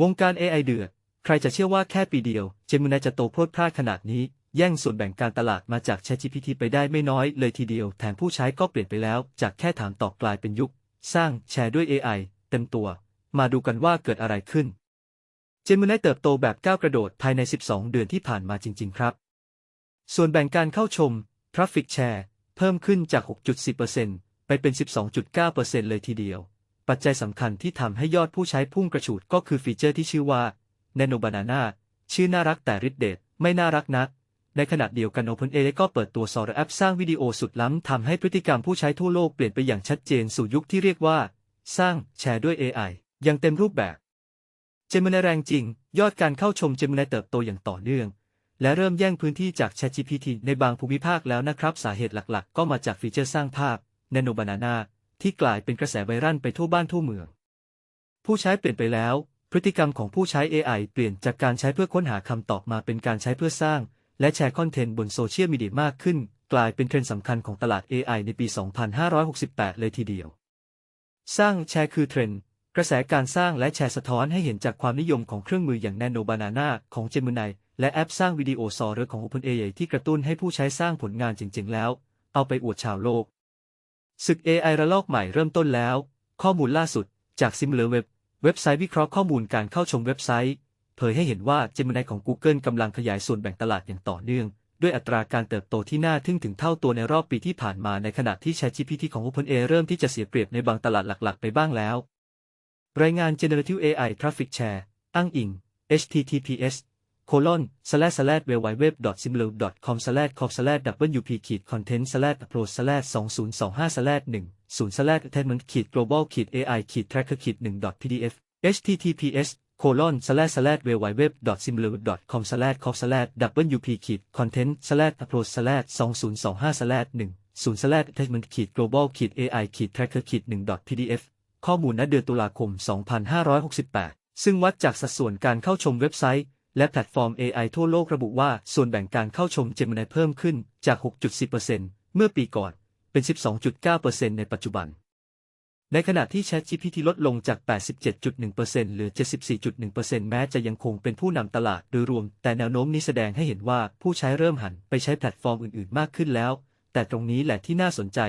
วงการ AI เดือด ใครจะเชื่อว่าแค่ปีเดียวเจมินายจะโตโพรวดพลาดขนาดนี้ แย่งส่วนแบ่งการตลาดมาจาก ChatGPT ไปได้ไม่น้อยเลยทีเดียว แถมผู้ใช้ก็เปลี่ยนไปแล้ว จากแค่ถามตอบกลายเป็นยุค สร้างแชร์ด้วย AI เต็มตัว มาดูกันว่าเกิดอะไรขึ้นเจมินายเติบโตแบบก้าวกระโดดภายใน 12 เดือนที่ผ่านมาจริง ๆ ครับ ส่วนแบ่งการเข้าชม Traffic Share เพิ่มขึ้นจาก 6.4%ไปเป็น 12.9%เลยทีเดียว ปัจจัยสำคัญที่ทำให้ยอดผู้ใช้พุ่งกระฉูดก็คือฟีเจอร์ที่ชื่อว่า Nano Banana ชื่อน่ารักแต่ฤทธิ์เดชไม่น่ารักนัก ในขณะเดียวกัน OpenAI ก็เปิดตัวซอร์แอปสร้างวิดีโอสุดล้ำทำให้พฤติกรรมผู้ใช้ทั่วโลกเปลี่ยนไปอย่างชัดเจนสู่ยุคที่เรียกว่า สร้างแชร์ด้วย AI อย่างเต็มรูปแบบ เจมินาแรงจริง ยอดการเข้าชมเจมินาเติบโตอย่างต่อเนื่อง และเริ่มแย่งพื้นที่จาก ChatGPT ในบางภูมิภาคแล้วนะครับ สาเหตุหลักๆ ก็มาจากฟีเจอร์สร้างภาพ Nano Banana ที่กลายเป็นกระแสไวรัลไปทั่วบ้านทั่วเมือง ผู้ใช้เปลี่ยนไปแล้ว พฤติกรรมของผู้ใช้ AI เปลี่ยนจากการใช้เพื่อค้นหาคำตอบมาเป็นการใช้เพื่อสร้าง และแชร์คอนเทนต์บนโซเชียลมีเดียมากขึ้น กลายเป็นเทรนด์สำคัญของตลาด AI ในปี 2568 เลยทีเดียว สร้างแชร์คือเทรนด์กระแสการสร้างและแชร์สะท้อนให้เห็นจากความนิยมของเครื่องมืออย่าง Nano Banana ของ Gemini และแอปสร้างวิดีโอซอร์ของ OpenAI ที่กระตุ้นให้ผู้ใช้สร้างผลงานจริง ๆ แล้ว เอาไปอวดชาวโลก ศึก AI ระลอกใหม่เริ่มต้นแล้ว ข้อมูลล่าสุด จาก SimilarWeb เว็บไซต์วิเคราะห์ข้อมูลการเข้าชมเว็บไซต์ เผยให้เห็นว่า Gemini ของ Google กำลังขยายส่วนแบ่งตลาดอย่างต่อเนื่อง ด้วยอัตราการเติบโตที่น่าทึ่งถึงเท่าตัวในรอบปีที่ผ่านมาในขณะที่ ChatGPT ของ OpenAI เริ่มที่จะเสียเปรียบในบางตลาดหลัก ๆ ไปบ้างแล้ว รายงาน Generative AI Traffic Share อ้างอิง https colon slash slash w w w s i m l r com slash com slash wp ขีด content slash pro slash 2025 slash 1 0 slash attainment ขีด global ขีด ai ขีด tracker ขีด1 pdf https colon slash slash w w w s i m l r com slash com slash wp ขีด content slash pro slash 2025 slash 1 0 slash attainment ขีด global ขีด ai ขีด tracker ขีด1 pdf ข้อมูลณเดือนตุลาคม 2568 ซึ่งวัดจากสัดส่วนการเข้าชมเว็บไซต์ และแพลตฟอร์ม AI ทั่วโลกระบุว่าส่วนแบ่งการเข้าชม Gemini เพิ่มขึ้นจาก 6.10%เมื่อปีก่อน เป็น 12.9%ในปัจจุบัน ในขณะที่ ChatGPT ลดลงจาก 87.1%เหลือ 74.1%แม้จะยังคงเป็นผู้นำตลาดโดยรวม แต่แนวโน้มนี้แสดงให้เห็นว่าผู้ใช้เริ่มหันไปใช้แพลตฟอร์มอื่นๆ มากขึ้นแล้ว แต่ตรงนี้แหละที่น่าสนใจ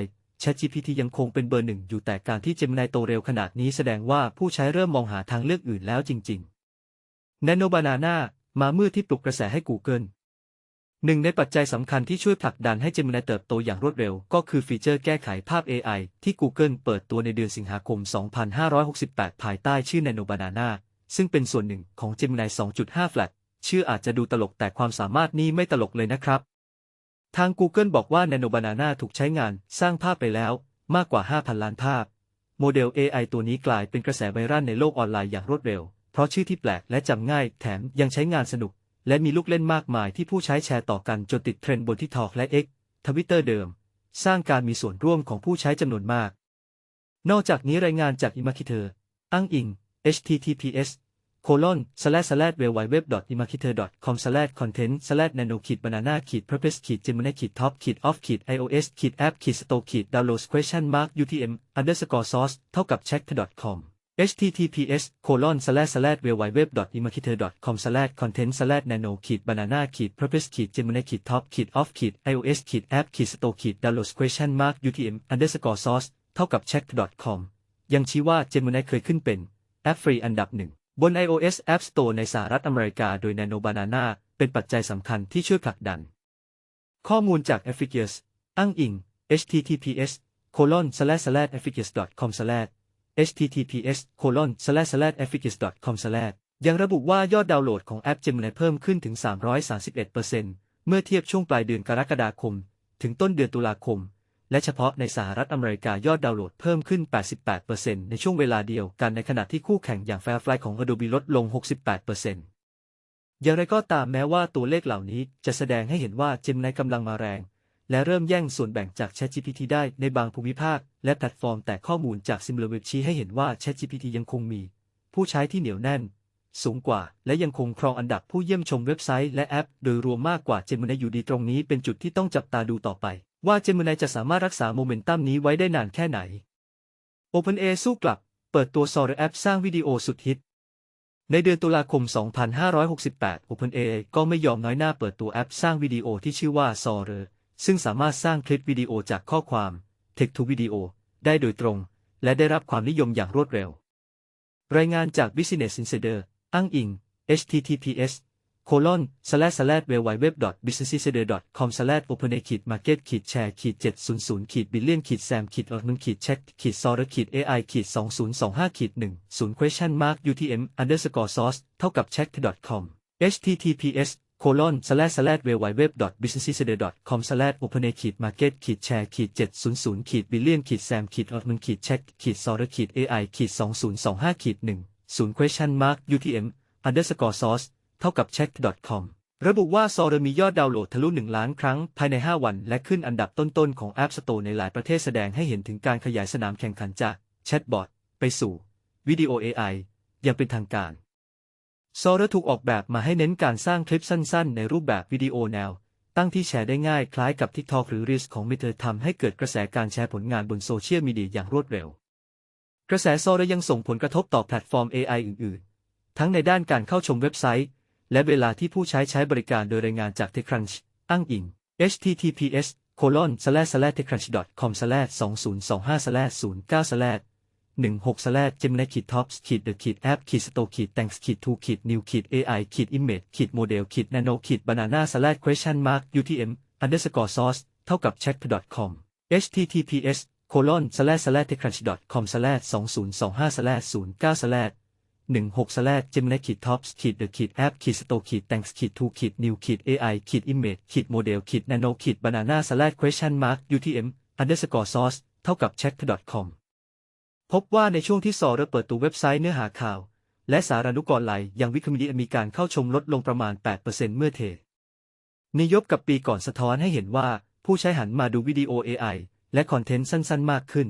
ChatGPT ยังคงเป็นเบอร์หนึ่งอยู่แต่การที่ Gemini โตเร็วขนาดนี้แสดงว่าผู้ใช้เริ่มมองหาทางเลือกอื่นแล้วจริง ๆ Nano Banana มาเมื่อที่ปลุกกระแสให้ Google หนึ่งในปัจจัยสำคัญที่ช่วยผลักดันให้ Gemini เติบโตอย่างรวดเร็ว ก็คือฟีเจอร์แก้ไขภาพ AI ที่ Google เปิดตัวในเดือนสิงหาคม 2568 ภายใต้ชื่อ Nano Banana ซึ่งเป็นส่วนหนึ่งของ Gemini 2.5 Flat ชื่ออาจจะดูตลกแต่ความสามารถนี้ไม่ตลกเลยนะครับ ทาง Google บอกว่า Nano Banana ถูกใช้งานสร้างภาพไปแล้วมากกว่า 5,000 ล้านภาพ โมเดล AI ตัวนี้กลายเป็นกระแสไวรัลในโลกออนไลน์อย่างรวดเร็ว เพราะชื่อที่แปลกและจำง่ายแถมยังใช้งานสนุก และมีลูกเล่นมากมายที่ผู้ใช้แชร์ต่อกันจนติดเทรนด์บนที่ทอกและ X ทวิตเตอร์เดิม สร้างการมีส่วนร่วมของผู้ใช้จำนวนมาก นอกจากนี้รายงานจาก i m a r k e t e r อ้างอิง https colon slash slash w w w i m a r k e t e r com slash content slash nano ขีด banana ขีด purpose ขีด gemini ขีด top ขีด off ขีด ios ขีด app ขีด store ขีด download question mark utm underscore source เท่ากับ check com https colon slash slash w w w i m a r k e t e r com slash content slash nano ขีด banana ขีด purpose ขีด gemini ขีด top ขีด off ขีด ios ขีด app ขีด store ขีด download question mark utm underscore source เท่ากับ check com ยังชี้ว่า Gemini เคยขึ้นเป็น แอปฟรีอันดับหนึ่ง บน iOS App Store ในสหรัฐอเมริกาโดย Nano Banana เป็นปัจจัยสำคัญที่ช่วยผลักดัน ข้อมูลจาก efficus อ้างอิง https colon slash slash efficus com slash https colon slash slash efficacious com slash ยังระบุว่ายอดดาวน์โหลดของแอป Gemini เพิ่มขึ้นถึง 331%เมื่อเทียบช่วงปลายเดือนกรกฎาคม ถึงต้นเดือนตุลาคม และเฉพาะในสหรัฐอเมริกายอดดาวน์โหลดเพิ่มขึ้น 88%ในช่วงเวลาเดียวกันในขณะที่คู่แข่งอย่าง Firefly ของ Adobe ลดลง 68%อย่างไรก็ตามแม้ว่าตัวเลขเหล่านี้จะแสดงให้เห็นว่า Gemini กำลังมาแรง และเริ่มแย่งส่วนแบ่งจาก ChatGPT ได้ในบางภูมิภาค และแพลตฟอร์มแต่ข้อมูลจาก SimilarWeb ชี้ให้เห็นว่า ChatGPT ยังคงมี ผู้ใช้ที่เหนียวแน่น สูงกว่า และยังคงครองอันดับผู้เยี่ยมชมเว็บไซต์และแอป โดยรวมมากกว่า Gemini อยู่ดีตรงนี้เป็นจุดที่ต้องจับตาดูต่อไป ว่า Gemini จะสามารถรักษาโมเมนตัมนี้ไว้ได้นานแค่ไหน OpenAI สู้กลับ เปิดตัว Sora แอปสร้างวิดีโอสุดฮิตในเดือนตุลาคม 2568 OpenAI ก็ไม่ยอมน้อยหน้าเปิดตัวแอปสร้างวิดีโอที่ชื่อว่า Sora ซึ่งสามารถสร้างคลิปวิดีโอจากข้อความ Text to Video ได้โดยตรง และได้รับความนิยมอย่างรวดเร็ว รายงานจาก Business Insider อ้างอิง https colon slash slash w w w businessinsider com slash open ขีด market ขีด share ขีด700ขีด billion ขีด sam ขีด o r 1ขีด check ขีด sora ขีด ai ขีด2025ขีด1 0 question mark utm underscore source เท่ากับ check com https colon slash slash w w w businessinsider com slash open ขีด market ขีด share ขีด700ขีด billion ขีด sam ขีด o r 1ขีด check ขีด sora ขีด ai ขีด2025ขีด1 0 question mark utm underscore source เท่ากับ check.com ระบุว่าซอร์มียอดดาวน์โหลดทะลุ 1 ล้านครั้งภายใน 5 วัน และขึ้นอันดับต้นๆ ของ App Store ในหลายประเทศแสดงให้เห็นถึงการขยายสนามแข่งขันจากแชทบอทไปสู่วิดีโอ AI อย่างเป็นทางการ ซอร์ถูกออกแบบมาให้เน้นการสร้างคลิปสั้นๆ ในรูปแบบวิดีโอแนว ตั้งที่แชร์ได้ง่ายคล้ายกับ TikTok หรือ Reels ของ Meta ทำให้เกิดกระแสการแชร์ผลงานบนโซเชียลมีเดียอย่างรวดเร็ว กระแสซอร์ยังส่งผลกระทบต่อแพลตฟอร์ม AI อื่นๆ ทั้งในด้านการเข้าชมเว็บไซต์ และเวลาที่ผู้ใช้ใช้บริการโดยรายงานจาก TechCrunch อ้างอิง https colon slash slash techcrunch com slash 2025 slash 09 slash 16 slash gemini ขีด tops ขีด the ขีด app ขีด store ขีด thanks ขีด to ขีด new ขีด ai ขีด image ขีด model ขีด nano ขีด banana slash question mark utm underscore source เท่ากับ check com https colon slash slash techcrunch com slash 2025 slash 09 slash 16 slash gemini ขีด tops ขีด the ขีด app ขีด store ขีด thanks ขีด to ขีด new ขีด ai ขีด image ขีด model ขีด nano ขีด banana slash question mark utm underscore source เท่ากับ check com พบว่าในช่วงที่ซอร์เปิดตัวเว็บไซต์เนื้อหาข่าว และสารานุกรณ์ไลยังวิคมีดีมีการเข้าชมลดลงประมาณ 8%เมื่อเทนิยบกับปีก่อนสะท้อนให้เห็นว่า ผู้ใช้หันมาดูวิดีโอ AI และคอนเทนต์สั้นๆ มากขึ้น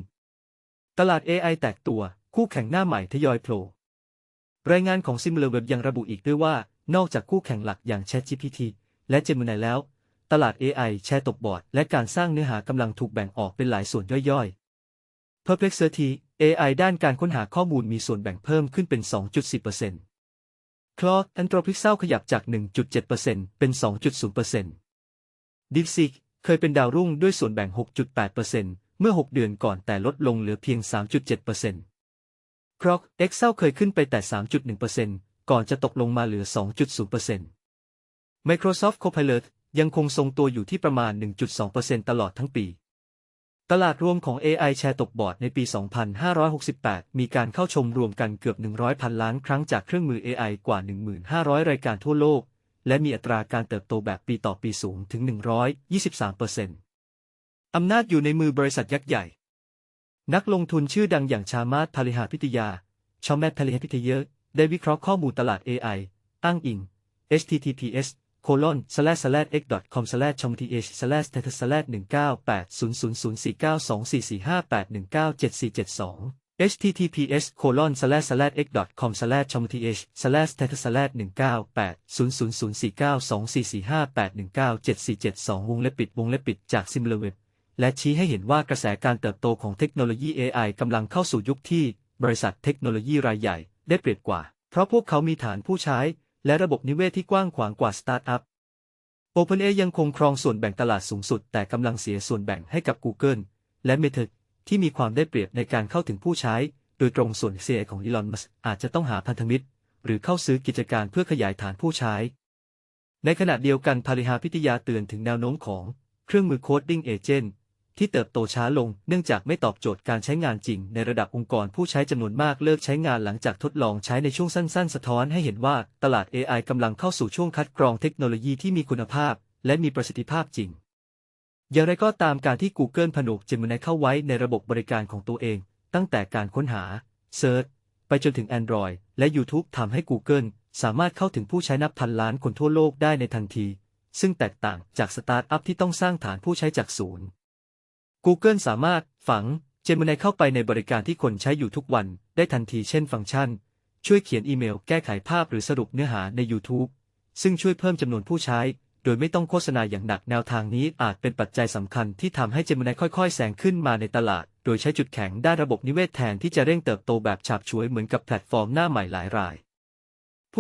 ตลาด AI แตกตัว คู่แข่งหน้าใหม่ทยอยโผล่รายงานของ SimilarWeb ยังระบุอีกด้วยว่า นอกจากคู่แข่งหลักอย่าง ChatGPT และ Gemini แล้ว ตลาด AI แชร์ตกบอร์ดและการสร้างเนื้อหากำลังถูกแบ่งออกเป็นหลายส่วนย่อยๆ Perplexity AI ด้านการค้นหาข้อมูลมีส่วนแบ่งเพิ่มขึ้นเป็น 2.10% Claude Anthropic ขยับจาก 1.7%เป็น 2.0% DeepSeek เคยเป็นดาวรุ่งด้วยส่วนแบ่ง 6.8%เมื่อ 6 เดือนก่อนแต่ลดลงเหลือเพียง 3.7% Grok Excel เคยขึ้นไปแต่ 3.1%ก่อนจะตกลงมาเหลือ 2.0% Microsoft Copilot ยังคงทรงตัวอยู่ที่ประมาณ 1.2%ตลอดทั้งปี ตลาดรวมของ AI แชร์ตกบอร์ดในปี 2568 มีการเข้าชมรวมกันเกือบ 100 พันล้านครั้งจากเครื่องมือ AI กว่า 1,500 รายการทั่วโลก และมีอัตราการเติบโตแบบปีต่อปีสูงถึง 123%อำนาจอยู่ในมือบริษัทยักษ์ใหญ่ นักลงทุนชื่อดังอย่างชามาศพาลิหาพิทยา ชอมแมทพาลิหาพิทยาได้วิเคราะห์ข้อมูลตลาด AI อ้างอิง https colon slash slash x com slash chom th slash status slash 1980004924458197472 https colon slash slash x com slash chom th slash status slash 1980004924458197472 วงเล็บปิดวงเล็บปิดจาก SimilarWeb และชี้ให้เห็นว่ากระแสการเติบโตของเทคโนโลยี AI กำลังเข้าสู่ยุคที่ บริษัทเทคโนโลยีรายใหญ่ ได้เปรียบกว่า เพราะพวกเขามีฐานผู้ใช้ และระบบนิเวศที่กว้างขวางกว่าสตาร์ทอัพ OpenAI ยังคงครองส่วนแบ่งตลาดสูงสุด แต่กำลังเสียส่วนแบ่งให้กับ Google และ Meta ที่มีความได้เปรียบในการเข้าถึงผู้ใช้ โดยตรงส่วนเสียของ Elon Musk อาจจะต้องหาพันธมิตร หรือเข้าซื้อกิจการเพื่อขยายฐานผู้ใช้ ในขณะเดียวกันพาริหาพิทยาเตือนถึงแนวโน้มของเครื่องมือโคดดิ้งเอเจนต์ ที่เติบโตช้าลงเนื่องจากไม่ตอบโจทย์การใช้งานจริง ในระดับองค์กรผู้ใช้จำนวนมากเลิกใช้งานหลังจากทดลองใช้ในช่วงสั้น ๆ สะท้อนให้เห็นว่าตลาด AI กำลังเข้าสู่ช่วงคัดกรองเทคโนโลยีที่มีคุณภาพ และมีประสิทธิภาพจริง อย่างไรก็ตามการที่ Google ผนวก Gemini เข้าไว้ในระบบบริการของตัวเอง ตั้งแต่การค้นหา Search ไปจนถึง Android และ YouTube ทำให้ Google สามารถเข้าถึงผู้ใช้นับพันล้านคนทั่วโลกได้ในทันที ซึ่งแตกต่างจากสตาร์ทอัพที่ต้องสร้างฐานผู้ใช้จากศูนย์ Google สามารถฝัง Gemini เข้าไปในบริการที่คนใช้อยู่ทุกวันได้ทันทีเช่นฟังก์ชัน ช่วยเขียนอีเมล แก้ไขภาพหรือสรุปเนื้อหาใน YouTube ซึ่งช่วยเพิ่มจำนวนผู้ใช้ โดยไม่ต้องโฆษณาอย่างหนักแนวทางนี้อาจเป็นปัจจัยสำคัญที่ทำให้ Gemini ค่อยๆแซงขึ้นมาในตลาด โดยใช้จุดแข็งด้านระบบนิเวศแทนที่จะเร่งเติบโตแบบฉาบฉวยเหมือนกับแพลตฟอร์มหน้าใหม่หลายราย